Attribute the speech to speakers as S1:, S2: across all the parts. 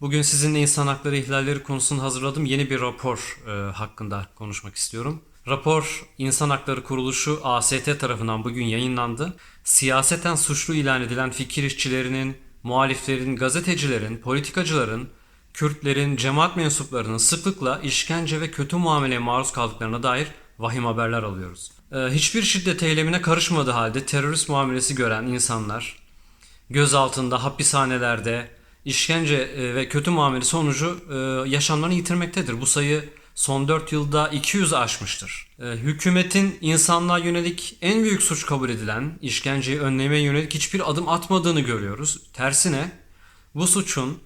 S1: Bugün sizinle insan hakları ihlalleri konusunu hazırladığım yeni bir rapor e, hakkında konuşmak istiyorum. Rapor İnsan Hakları Kuruluşu AST tarafından bugün yayınlandı. Siyaseten suçlu ilan edilen fikir işçilerinin, muhaliflerin, gazetecilerin, politikacıların, Kürtlerin, cemaat mensuplarının sıklıkla işkence ve kötü muameleye maruz kaldıklarına dair vahim haberler alıyoruz. E, hiçbir şiddet eylemine karışmadığı halde terörist muamelesi gören insanlar, gözaltında, hapishanelerde işkence e, ve kötü muamele sonucu e, yaşamlarını yitirmektedir. Bu sayı son 4 yılda 200 aşmıştır. E, Hükümetin insanlığa yönelik en büyük suç kabul edilen işkenceyi önlemeye yönelik hiçbir adım atmadığını görüyoruz. Tersine bu suçun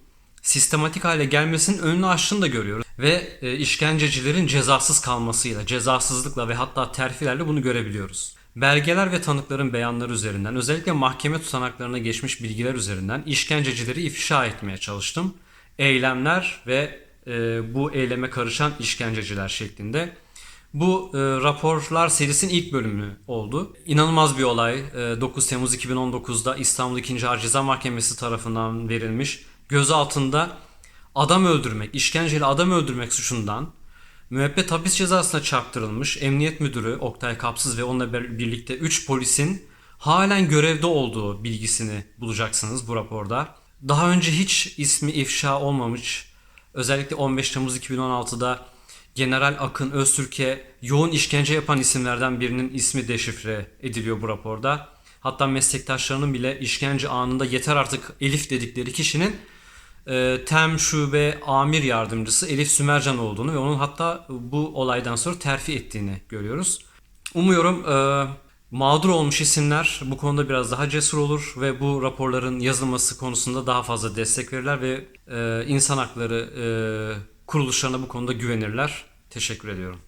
S1: sistematik hale gelmesinin önünü açtığını da görüyoruz. Ve işkencecilerin cezasız kalmasıyla, cezasızlıkla ve hatta terfilerle bunu görebiliyoruz. Belgeler ve tanıkların beyanları üzerinden, özellikle mahkeme tutanaklarına geçmiş bilgiler üzerinden işkencecileri ifşa etmeye çalıştım. Eylemler ve e, bu eyleme karışan işkenceciler şeklinde. Bu e, raporlar serisinin ilk bölümü oldu. İnanılmaz bir olay. E, 9 Temmuz 2019'da İstanbul 2. Ağır Ceza Mahkemesi tarafından verilmiş gözaltında adam öldürmek, işkenceyle adam öldürmek suçundan müebbet hapis cezasına çarptırılmış Emniyet Müdürü Oktay Kapsız ve onunla bir- birlikte 3 polisin halen görevde olduğu bilgisini bulacaksınız bu raporda. Daha önce hiç ismi ifşa olmamış, özellikle 15 Temmuz 2016'da General Akın Öztürk'e yoğun işkence yapan isimlerden birinin ismi deşifre ediliyor bu raporda. Hatta meslektaşlarının bile işkence anında yeter artık Elif dedikleri kişinin e, TEM Şube Amir Yardımcısı Elif Sümercan olduğunu ve onun hatta bu olaydan sonra terfi ettiğini görüyoruz. Umuyorum e, mağdur olmuş isimler bu konuda biraz daha cesur olur ve bu raporların yazılması konusunda daha fazla destek verirler ve e, insan hakları e, kuruluşlarına bu konuda güvenirler. Teşekkür ediyorum.